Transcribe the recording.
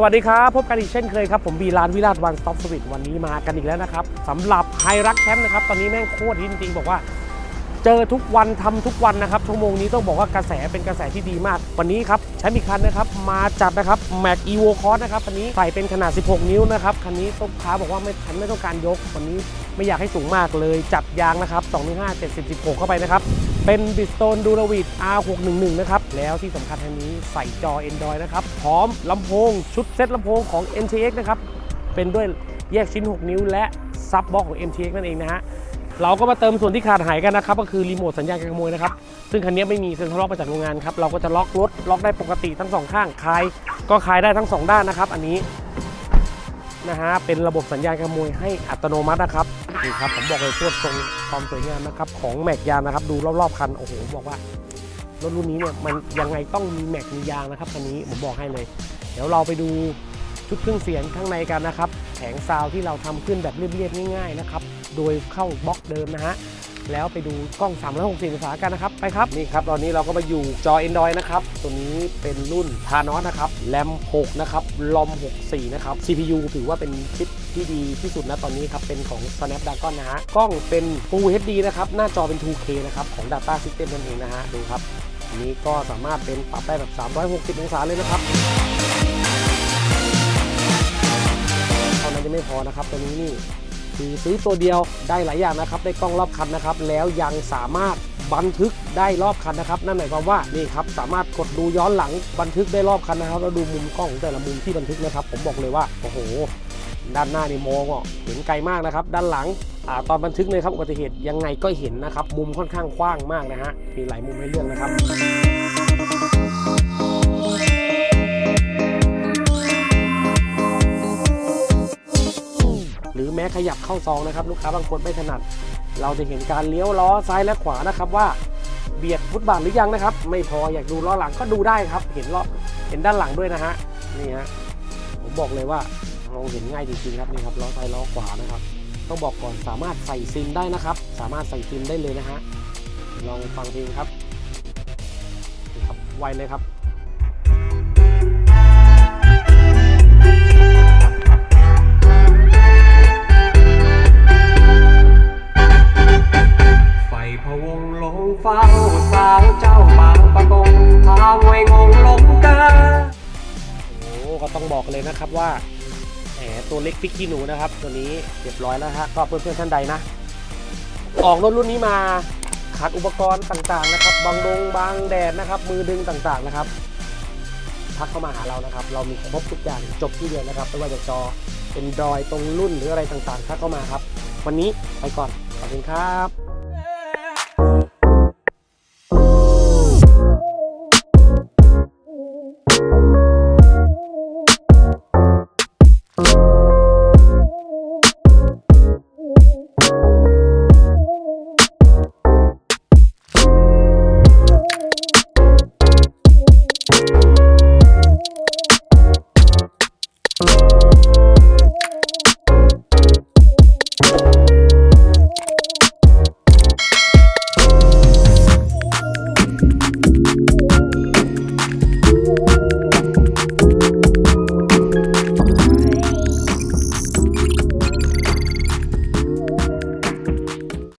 สวัสดีครับ พบกันอีกเช่นเคยครับ ผมบีร้านวิราชวันสต็อปสวิตวันนี้มากันอีกแล้วนะครับสำหรับไฮรักแคมป์นะครับ ตอนนี้แม่งโคตรฮิตจริงๆบอกว่า เจอทุกวันทำทุกวันนะครับ ชั่วโมงนี้ต้องบอกว่ากระแสเป็นกระแสที่ดีมาก วันนี้ครับใช้มีกคันนะครับ มาจัดนะครับ Mac Evo Cross นะครับคันนี้ใส่เป็นขนาด 16 นิ้วนะครับคันนี้ต้องค้าบอกว่าไม่ฉันไม่ต้องการยกวันนี้ไม่อยากให้สูงมากเลยจัดยางนะครับ2 5 70 16เข้าไปนะครับ เป็นบิสโตนดูรวิด R611 นะครับ แล้วที่สำคัญทันนี้ใส่จอ Android นะครับ พร้อมลำโพง ชุดเซ็ตลำโพงของ MTX นะครับ เป็นด้วยแยกชิ้น 6 นิ้ว และซับบล็อกของ MTX นั่นเองนะฮะเราก็มาเติมส่วนที่ขาดหายกันนะครับ ก็คือรีโมทสัญญาณการขโมยนะครับ ซึ่งคันนี้ไม่มีเซ็นทรัลล็อกมาจากโรงงานครับ เราก็จะล็อกรถล็อกได้ปกติทั้งสองข้างคลายก็คลายได้ทั้งสองด้านนะครับ อันนี้นะฮะเป็นระบบสัญญาณการขโมยให้อัตโนมัตินะครับ นี่ครับผมบอกเลยโคตรทรงความสวยงามนะครับของแม็กยางนะครับ ดูรอบๆคันโอ้โหบอกว่ารถรุ่นนี้เนี่ยมันยังไงต้องมีแม็กมียางนะครับคันนี้ผมบอกให้เลย เดี๋ยวเราไปดูชุดเครื่องเสียงข้างในกันนะครับแผงซาวที่เราทำขึ้นแบบเรียบๆง่ายๆนะครับโดยเข้าบล็อกเดิมนะฮะ แล้วไปดูกล้อง 360องศากันนะครับ ไปครับ นี่ครับ ตอนนี้เราก็มาอยู่จอ Android นะครับ ตัวนี้เป็นรุ่นทานอสนะครับแรม6นะครับลอม64 นะครับ CPU ถือว่าเป็นชิปที่ดีที่สุดนะตอนนี้ครับ เป็นของ Snapdragon นะฮะ กล้องเป็น Full HD นะครับ หน้าจอเป็น 2K นะครับ ของ Data System นั่นเองนะฮะ ดูครับอันนี้ก็สามารถเป็นปรับได้แบบ 360 องศาเลยนะครับเท่านั้นยังไม่พอนะครับตัวนี้นี่ คือซื้อตัวเดียวได้หลายอย่างนะครับได้กล้องรอบคันนะครับ แล้วยังสามารถบันทึกได้รอบคันนะครับ นั่นหมายความว่านี่ครับสามารถกดดูย้อนหลังบันทึกได้รอบคันนะครับแล้วดูมุมกล้องของแต่ละมุมที่บันทึกนะครับ ผมบอกเลยว่าโอ้โห ด้านหน้านี่มองอะเห็นไกลมากนะครับ ด้านหลังอตอนบันทึกเลยครับอุบัติเหตุยังไงก็เห็นนะครับ มุมค่อนข้างกว้างมากนะฮะมีหลายมุมให้เลือกนะครับ ขยับเข้าซองนะครับ ลูกค้าบางคนไม่ถนัด เราจะเห็นการเลี้ยวล้อซ้ายและขวานะครับว่าเบียดฟุตบาทหรือยังนะครับ ไม่พออยากดูล้อหลังก็ดูได้ครับ เห็นล้อเห็นด้านหลังด้วยนะฮะนี่ฮะผมบอกเลยว่ามองเห็นง่ายจริงๆครับนี่ครับล้อซ้ายล้อขวานะครับ ต้องบอกก่อนสามารถใส่ซิมได้นะครับ สามารถใส่ซิมได้เลยนะฮะลองฟังเพลงครับครับไวเลยครับ พะวงลงเฝ้าสาวเจ้าบางประกงทางไว้งงหลงกาโอ้ก็ต้องบอกเลยนะครับว่าแหมตัวเล็กพริกขี้หนูนะครับ ตัวนี้เรียบร้อยแล้วฮะก็เพื่อนๆท่านใดนะ ออกรถรุ่นนี้มาขาดอุปกรณ์ต่างๆนะครับบางดงบางแดดนะครับ มือดึงต่างๆนะครับทักเข้ามาหาเรานะครับ เรามีครบทุกอย่างจบที่เดียวนะครับไม่ว่าจะจอเป็นดอยตรงรุ่นหรืออะไรต่างๆทักเข้ามาครับ วันนี้ไปก่อนขอบคุณครับ you